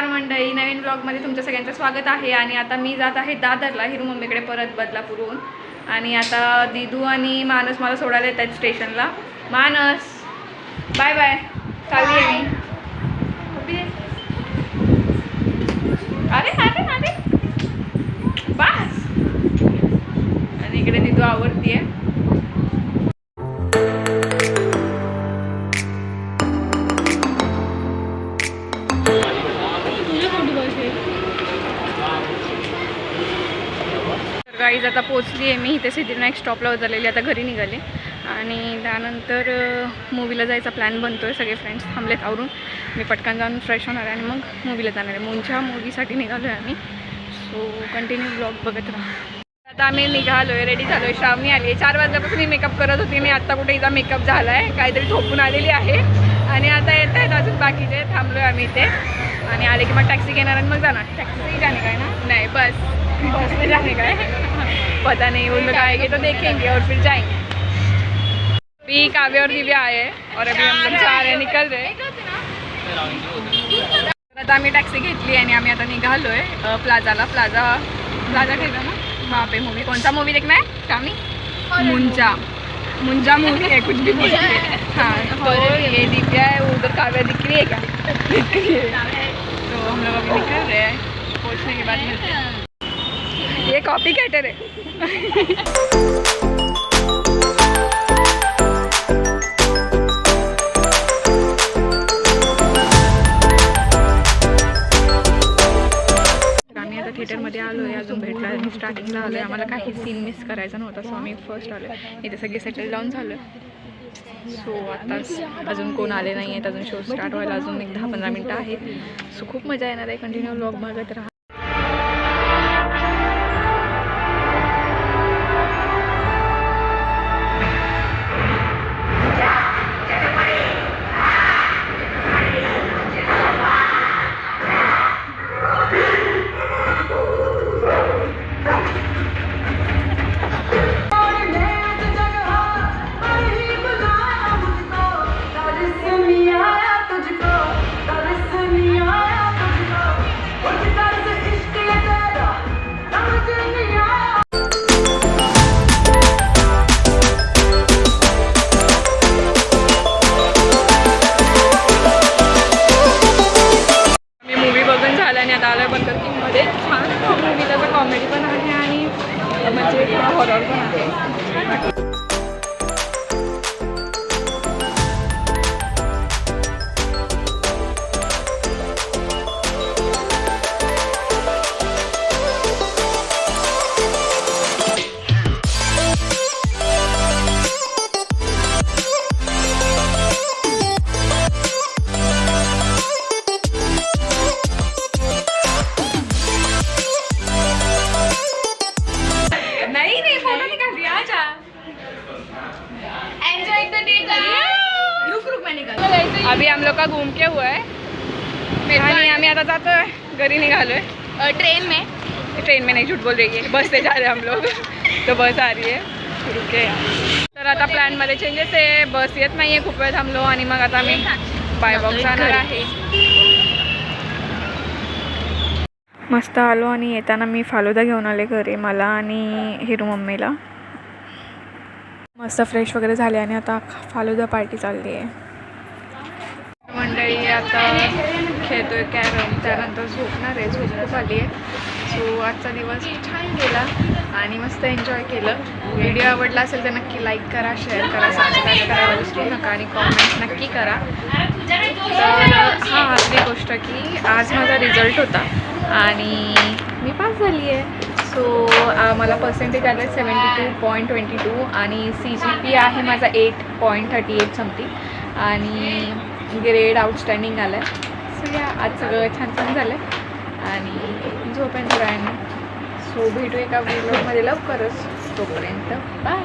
नमस्कार मंडळी नवीन ब्लॉगमध्ये तुमच्या सगळ्यांचं स्वागत आहे. आणि आता मी जात आहे दादरला हिरू मम्मीकडे परत बदलापूरहून. आणि आता दिदू आणि मानस मला सोडायला येत आहेत स्टेशनला. मानस बाय बाय. चालली आहे मी. अरे अरे अरे. बास. आणि इकडे दिदू आवडती आहे गाईज आता पोचली आहे. मी इथे सिद्धिविनायक स्टॉपला उतरलेली आता घरी निघाले आणि त्यानंतर मूवीला जायचा प्लॅन बनतो आहे सगळे फ्रेंड्स थांबलेत आवरून. मी पटकन जाऊन फ्रेश होणार आहे आणि मग मूवीला जाणार आहे. मुंच्या मूवीसाठी निघालो आहे आम्ही. सो कंटिन्यू ब्लॉग बघत राहा. आता आम्ही निघालो आहे रेडी झालो आहे श्रावणी आली आहे. चार वाजल्यापासून मी मेकअप करत होती. मी आत्ता कुठे एकदा मेकअप झाला आहे काहीतरी ठोकून आलेली आहे. आणि आता येत आहेत अजून बाकीचे. थांबलो आहे आम्ही इथे. आणि आले की मग टॅक्सी घेणार आणि मग जाणार. टॅक्सी जाणे काय ना? नाही बस. बस में जाने का है पता नहीं उन लोग आएँगे तो देखेंगे और फिर जाएँगे। अभी काव्य और दिव्या आए हैं और अभी हम लोग जा रहे हैं, निकल रहे हैं। आता आम्ही टॅक्सी घेतली आता निघालो आहे प्लाझाला प्लाझा प्लाझा ठेवला ना? वहाँ पे मूवी कौन सा मूवी देखना है शामी मुंजा. मुंजा मूवी है कुछ भी बोल हाँ तो ये दिव्या है उधर काव्या दिख रही है क्या है तो हम लोग अभी निकल रहे हैं. पहुँचने के बाद मिलते हैं. ये कॉपी कॅटर आहे. आम्ही आता थिएटरमध्ये आलो आहे अजून भेटला स्टार्टिंगला आलो आहे आम्हाला काही सीन मिस करायचा नव्हता सो आम्ही फर्स्ट आलो आहे इथे सगळे सेटल डाऊन झालो सो आता अजून कोण आले नाही आहेत अजून शो स्टार्ट व्हायला अजून एक दहा पंधरा मिनटं आहेत. सो खूप मजा येणार आहे. कंटिन्यू ब्लॉग बघत राहा. करण्यात आलं आहे आता आलं मध्ये छान मूवी त्याचं कॉमेडी पण आहे आणि म्हणजे हॉरर पण आहे. अभी हम लोग का घूम के हुआ है। आणि आम्ही आता जातोय घरी निघालोय ट्रेन में? ट्रेन में नहीं झूठ बोल रही है। बस से जा रहे हम लोग। तो बस आ रही है। रुके तर आता प्लॅनमध्ये चेंजेस आहे बस येत नाही आहे खूप वेळ थांबलो आणि मग आता मी बाय बॉक्स जाणार आहे. मस्त आलो आणि येताना मी फालुदा घेऊन आले घरी मला आणि हिरू मम्मीला. मस्त फ्रेश वगैरे झाले आणि आता फालुदा पार्टी चालली आहे आता आता खेळतोय कॅरम. त्यानंतर झोपणार आहे झोप खूप आली आहे. सो आजचा दिवस छान गेला आणि मस्त एन्जॉय केलं. व्हिडिओ आवडला असेल तर नक्की लाईक करा शेअर करा सबस्क्राईब करा विसरू नका आणि कॉमेंट नक्की करा. तर हां आपली गोष्ट की आज माझा रिझल्ट होता आणि मी पास झाली आहे. सो मला पर्सेंटेज आले seventy two point twenty two आणि सी जी पी आहे माझा eight point thirty eight something आणि ग्रेड आउटस्टँडिंग आलं आहे सो या आज सगळं छान छान झालं आहे आणि झोपेन थोड्या सो भेटू एका व्हिडिओमध्ये लवकरच. तोपर्यंत बाय